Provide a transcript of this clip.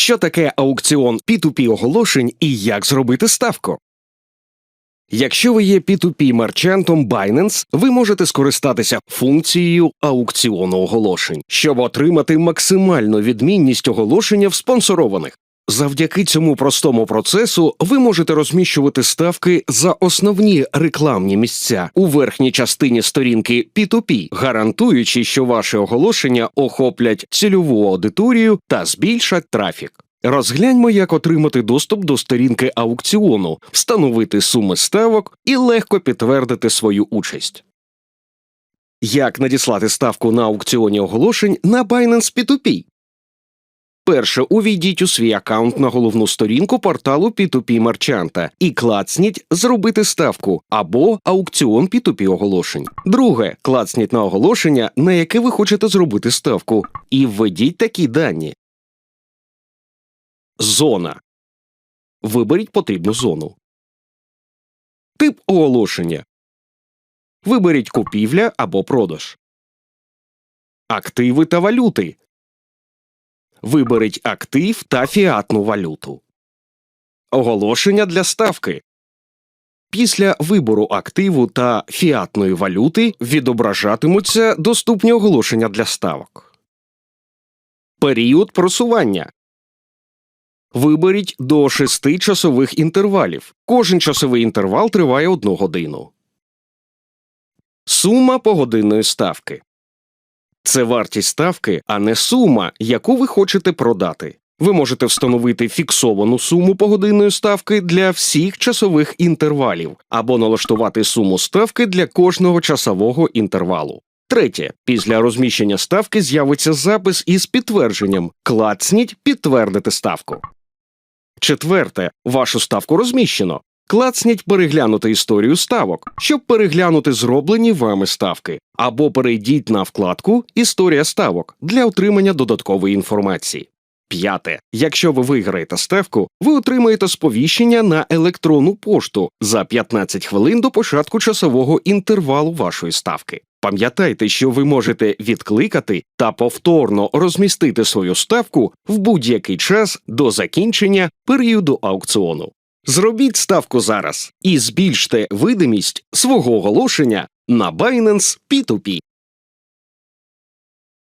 Що таке аукціон P2P оголошень і як зробити ставку? Якщо ви є P2P мерчантом Binance, ви можете скористатися функцією аукціону оголошень, щоб отримати максимальну відмінність оголошення в спонсорованих. Завдяки цьому простому процесу ви можете розміщувати ставки за основні рекламні місця у верхній частині сторінки P2P, гарантуючи, що ваші оголошення охоплять цільову аудиторію та збільшать трафік. Розгляньмо, як отримати доступ до сторінки аукціону, встановити суми ставок і легко підтвердити свою участь. Як надіслати ставку на аукціоні оголошень на Binance P2P? Перше, увійдіть у свій аккаунт на головну сторінку порталу P2P мерчанта і клацніть Зробити ставку або аукціон P2P оголошень. Друге, клацніть на оголошення, на яке ви хочете зробити ставку, і введіть такі дані. Зона. Виберіть потрібну зону. Тип оголошення. Виберіть купівля або продаж. Активи та валюти. Виберіть актив та фіатну валюту. Оголошення для ставки. Після вибору активу та фіатної валюти відображатимуться доступні оголошення для ставок. Період просування. Виберіть до 6 часових інтервалів. Кожен часовий інтервал триває 1 годину. Сума погодинної ставки. Це вартість ставки, а не сума, яку ви хочете продати. Ви можете встановити фіксовану суму погодинної ставки для всіх часових інтервалів або налаштувати суму ставки для кожного часового інтервалу. Третє, після розміщення ставки з'явиться запис із підтвердженням клацніть підтвердити ставку. Четверте, вашу ставку розміщено. Клацніть переглянути історію ставок, щоб переглянути зроблені вами ставки, або перейдіть на вкладку Історія ставок для отримання додаткової інформації. П'яте. Якщо ви виграєте ставку, ви отримаєте сповіщення на електронну пошту за 15 хвилин до початку часового інтервалу вашої ставки. Пам'ятайте, що ви можете відкликати та повторно розмістити свою ставку в будь-який час до закінчення періоду аукціону. Зробіть ставку зараз і збільште видимість свого оголошення на Binance P2P.